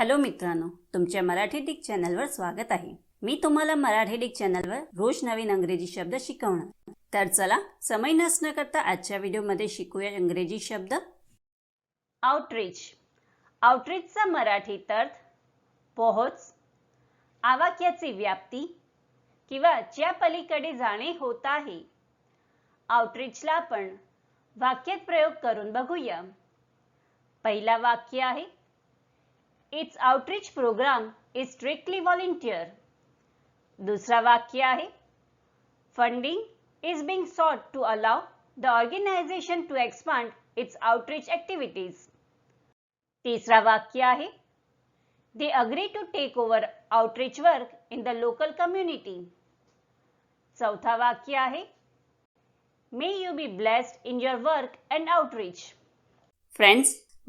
Hello मित्रांनो तुमच्या Marathi Dick चॅनलवर स्वागत आहे. मी तुम्हाला मराठी डिक चॅनलवर रोज नवीन अंग्रेजी शब्द शिकवणार. तर चला समय नसणं करता आजच्या व्हिडिओमध्ये शिकूया इंग्रजी शब्द. आउटरीच आउटरीचचा मराठीत अर्थ पोहोच आवाक्याची व्याप्ती किंवा ज्या पलीकडे जाणे होत आहे. आउटरीचला आपण वाक्यात प्रयोग करून बघूया. पहिला वाक्य आहे its outreach programme is strictly volunteer दुसरा वाक्य आहे funding is being sought to allow the organisation to expand its outreach activities तिसरा वाक्य आहे they agree to take over outreach work in the local community चौथा वाक्य आहे may you be blessed in your work and outreach friends